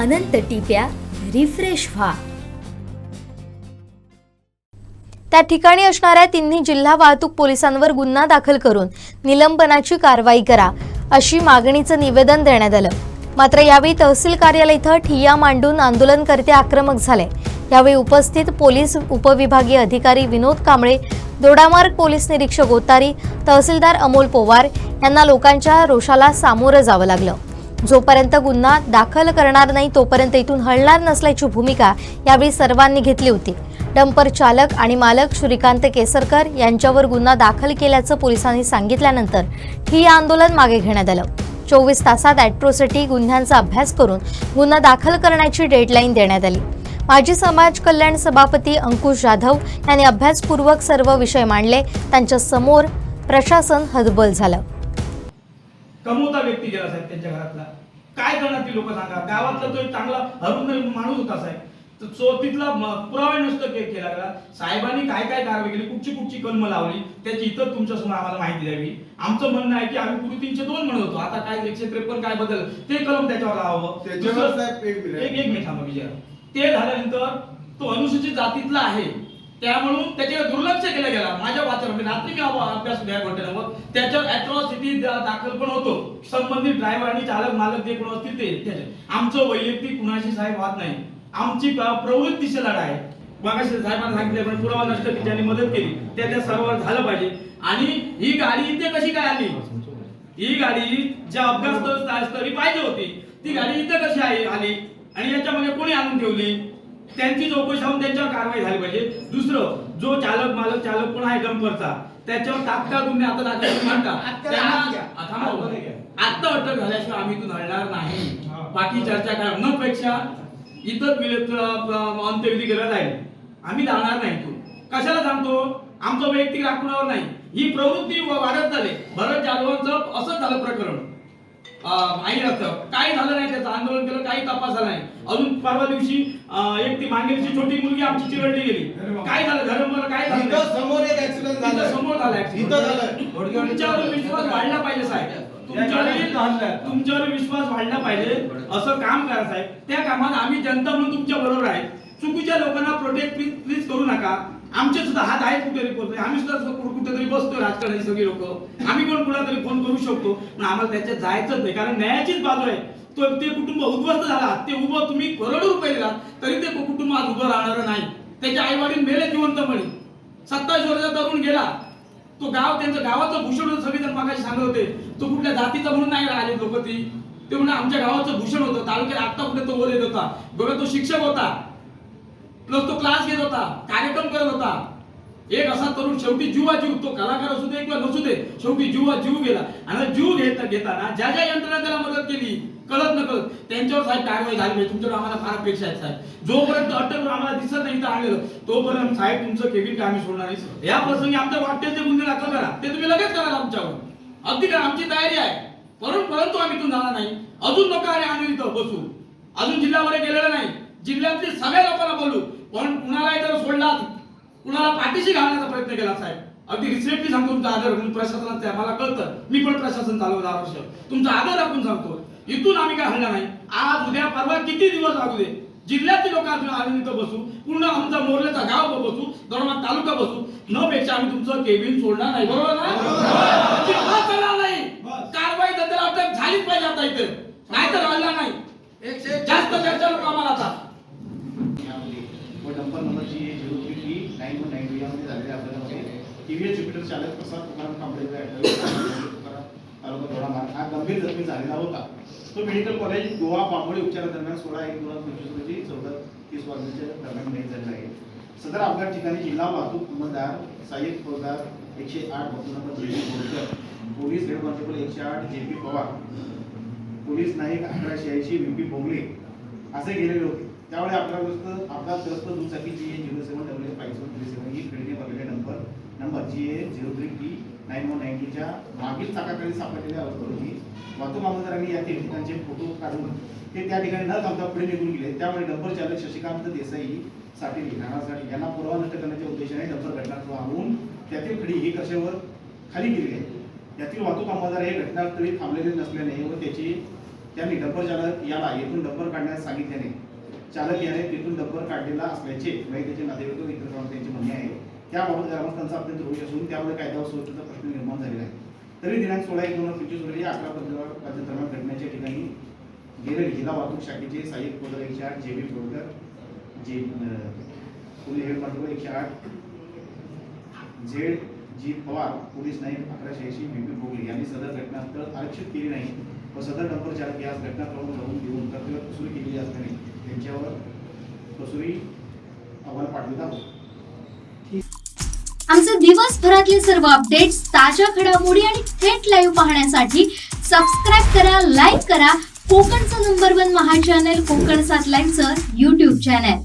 अनंत टिप्या refresh व्हा. त्या ठिकाणी असणाऱ्या तिन्ही जिल्हा वाहतूक पोलिसांवर गुन्हा दाखल करून निलंबनाची कारवाई करा अशी मागणीचं निवेदन देण्यात आलं. मात्र यावेळी तहसील कार्यालय इथं ठिय्या मांडून आंदोलनकर्ते आक्रमक झाले. यावेळी उपस्थित पोलीस उपविभागीय अधिकारी विनोद कांबळे दोडामार्ग पोलीस निरीक्षक ओतारी तहसीलदार अमोल पोवार यांना लोकांच्या रोषाला सामोरं जावं लागलं. जोपर्यंत गुन्हा दाखल करणार नाही तोपर्यंत इथून हलणार नसल्याची भूमिका यावेळी सर्वांनी घेतली होती. डंपर चालक आणि मालक श्रीकांत केसरकर यांच्यावर गुन्हा दाखल केल्याचं पोलिसांनी सांगितल्यानंतर ही आंदोलन मागे घेण्यात आलं. चोवीस तासात ॲट्रोसिटी गुन्ह्यांचा अभ्यास करून गुन्हा दाखल करण्याची डेडलाईन देण्यात आली. माजी समाज कल्याण सभापती अंकुश जाधव यांनी अभ्यासपूर्वक सर्व विषय मांडले. त्यांच्यासमोर प्रशासन हतबल झालं. कमवता व्यक्ती गेला साहेब त्यांच्या घरातला. काय करणार ती लोक सांगा. गावातला तो एक चांगला हरून माणूस होता साहेब. तो तिथला पुरावा नष्ट के- केला गेला. साहेबांनी काय काय कारवाई केली? कुठची कुठची कलम लावली? त्याची इतर तुमच्यासमोर आम्हाला माहिती द्यावी. आमचं म्हणणं आहे की आम्ही पूर्वी तीनशे दोन म्हणत होतो. आता काय एकशे त्रेपन्न काय बदल? ते कलम त्याच्यावर लावावं. एक मिनिट थांबा विजय. ते झाल्यानंतर तो अनुसूचित जातीतला आहे. त्यामुळं त्याच्यावर दुर्लक्ष केलं गेला. माझ्या वाचन म्हणजे रात्री मी अभ्यास या घटनेवर त्याच्यावर अॅट्रॉसिटी दाखल पण होतो. संबंधित ड्रायव्हर आणि चालक मालक जे कोण असतील ते. त्याचे. आमचं वैयक्तिक कुणाशी साहेब वाद नाही. आमची प्रवृत्तीशी प्रवृत्तीची लढा आहे. मगाशी साहेबांना पुरावा नष्ट की ज्यांनी मदत केली त्या त्या सर्वांवर झालं पाहिजे. आणि ही गाडी इथे कशी काय आली? ही गाडी ज्या अपघात स्थळी पाहिजे होती ती गाडी इथे कशी आहे आली? आणि याच्यामध्ये कोणी आणून ठेवली? त्यांची चौकशी होऊन त्यांच्यावर कारवाई झाली पाहिजे. दुसरं जो चालक मालक चालक कोण आहे डंपरचा त्याच्यावर तात्काळ गुन्हे आता दाखल करून म्हणतात त्यांना थांबा. आता अटक झाल्याशिवाय आम्ही इथून हलणार नाही. बाकी चर्चा काय न पेक्षा इतर अंत्यविधी केला जाईल. आम्ही जाणार नाही इथून. कशाला सांगतो आमचं वैयक्तिक राखण्यावर नाही. ही प्रवृत्ती वाढत झाली भरत जाधवांचं असं झालं प्रकरण. अं, माहीत असतं. काही झालं नाही त्याचं. आंदोलन केलं काही तपास झाला नाही. अजून परवा दिवशी एक ती मांगेलची छोटी मुलगी आमची चिरडली गेली. काय झालं? धर्मला काय झालं? समोर एक ऍक्सिडेंट झाला. समोर झाला तुमच्यावर विश्वास वाढला पाहिजे साहेब. तुमच्यावर तुमच्यावर विश्वास वाढला पाहिजे. असं काम करा साहेब. त्या कामात आम्ही जनता म्हणून तुमच्या बरोबर आहे. चुकीच्या लोकांना प्रोटेक्ट प्लीज प्लीज करू नका. आमचे सुद्धा हात आहेत कुठेतरी पोहोचले. आम्ही सुद्धा कुठेतरी बसतो राजकारणी सगळी लोक. आम्ही पण कुणातरी फोन करू शकतो. पण आम्हाला त्याच्यात जायचंच नाही. कारण न्यायाचीच बाजू आहे. तो ते कुटुंब उद्ध्वस्त झाला. ते उभं तुम्ही करोडो रुपये दिला तरी ते कुटुंब आज उभं राहणार नाही. त्याचे आई वडील मेले जिवंतपणे सत्तावीस वर्षाचा तरुण गेला. तो गाव त्यांचं गावाचं भूषण होतं सगळेजण मागाशी सांगत होते. तो कुठल्या जातीचा म्हणून नाही आले लोक ती. ते म्हणजे आमच्या गावाचं भूषण होतं. तालुक्यात आता कुठे तो वर येत होता. बघा तो शिक्षक होता. प्लस तो क्लास घेत होता कार्यक्रम करत होता. एक असा तरुण शेवटी जीवा जीव तो कलाकार असू दे किंवा नसू दे शेवटी जीवा जीव गेला. आणि जीव घेता घेताना ज्या ज्या यंत्रणा त्याला मदत केली कळत न कळत त्यांच्यावर साहेब कारवाई झाली पाहिजे तुमच्यावर आम्हाला फार अपेक्षा आहेत साहेब. जोपर्यंत अटक आम्हाला दिसत नाही तर आणलेलं तोपर्यंत साहेब तुमचं केबिन काय आम्ही सोडणार नाही या प्रसंगी आमच्या वाटेल ते गुन्हे दाखल करा. ते तुम्ही लगेच कराल आमच्यावर. अगदी करा आमची तयारी आहे. परंतु परंतु आम्ही इथून जाणार नाही. अजून लोक आणि आम्ही इथं बसू. अजून जिल्ह्यावर गेलेलं नाही. जिल्ह्यातली सगळ्या लोकांना बोलू. पण कुणाला जर सोडला कुणाला पाठीशी घालण्याचा प्रयत्न केला साहेब? अगदी रिसेंटली सांगतो तुमचा आदर म्हणून प्रशासनाचा. मला कळतं. मी पण प्रशासन चालवलं दहा वर्ष. तुमचा आदर राखून सांगतो. इथून आम्ही काय हल्ला नाही. आज उद्या परवा किती दिवस लागू दे? जिल्ह्यातील लोक आम्ही इथं बसू. पूर्ण आमचा मोर्लेचा गाव बसू दरम्यान तालुका बसू. न पेक्षा आम्ही तुमचं केबिन सोडणार नाही. बरोबर ना अजिबात करणार नाही कारवाई तर त्याला अटक झालीच पाहिजे आता इथे नाही तर हल्ला नाही जास्त चर्चा नको आम्हाला आता यामध्ये व डंपर नंबरची zero three T nine one nine यामध्ये झालेल्या अपघातामध्ये टीव्हीएस ज्युपिटर चालक प्रसाद तुकाराम कांबळे तुकाराम तालुका दोडामार्ग हा गंभीर जखमी झालेला होता. तो मेडिकल कॉलेज गोवा पांबोळी उपचारादरम्यान सोळा एक दोन हजार पंचवीस रोजी चौदा तीस वाजण्याच्या दरम्यान मयत झालेला आहे. सदर अपघात ठिकाणी जिल्हा वाहतूक अंमलदार सहाय्यक फौजदार एकशे आठ बटू number J P Borkar police head constable एकशे आठ जे पी पवार पोलीस नाईक अकराशे ऐंशी व्ही पी भोगले असे गेलेले होते. त्यामुळे अपघातग्रस्त अपघातग्रस्त दुचाकी G A zero seven double eight five seven three seven ही खरेदी भरलेले number number G A zero three T nine one नाईन्टीच्या मागील चाकाखाली सापडलेल्या अवस्थेत होती वाहतूक आमदारांनी या ठिकाणचे फोटो काढून ते त्या ठिकाणी न थांबता पुढे निघून गेले. त्यामुळे डंपर चालक शशिकांत देसाई साठी राणासाठी यांना पुरावा नष्ट करण्याच्या उद्देशाने डंपर घटनास्थळ आणून त्यातील खडी ही कशावर खाली गेली आहे? त्यातील वाहतूक अंमलदार हे घटनास्थळी थांबलेले नसल्याने व त्याची त्यांनी डंपर चालक याला येथून डंपर काढण्यास सांगितल्याने चालक याने तिथून डंपर काढलेला असल्याचे म्हणजे त्याचे नातेवाईक व इतर त्यांची म्हणणे आहे. त्याबाबत ग्रामस्थांचा अत्यंत रोष असून त्यामुळे कायदा सुरक्षेचा प्रश्न निर्माण झालेला आहे. तरी दिनांक सोळा एक दोन हजार पंचवीस रोजी अकरा पंधरा दरम्यान घटनेच्या ठिकाणी गेलेले जिल्हा वाहतूक शाखेचे सहाय्यक पोदर एकशे आठ जे बी बोरकर जे अं, पोलीस हेड कॉन्स्टेबल एकशे आठ झेड जी पवार पोलीस नाईक अकराशे ऐंशी बिपिन भोगले यांनी सदर घटनास्थळ आरक्षित केली नाही. व सदर डंपर चालक यास घटनाक्रम जाऊन देऊन कर्तव्य कसुरी केलेली असल्याने त्यांच्यावर कसुरी अहवाल पाठवित आहोत. आमचे दिवसभरातले सर्व अपडेट्स ताज्या घडामोडी आणि थेट लाईव्ह पाहण्यासाठी सबस्क्राईब करा लाईक करा. कोकणचं नंबर वन महा चॅनल कोकण सात लाईव्हचं युट्यूब चॅनल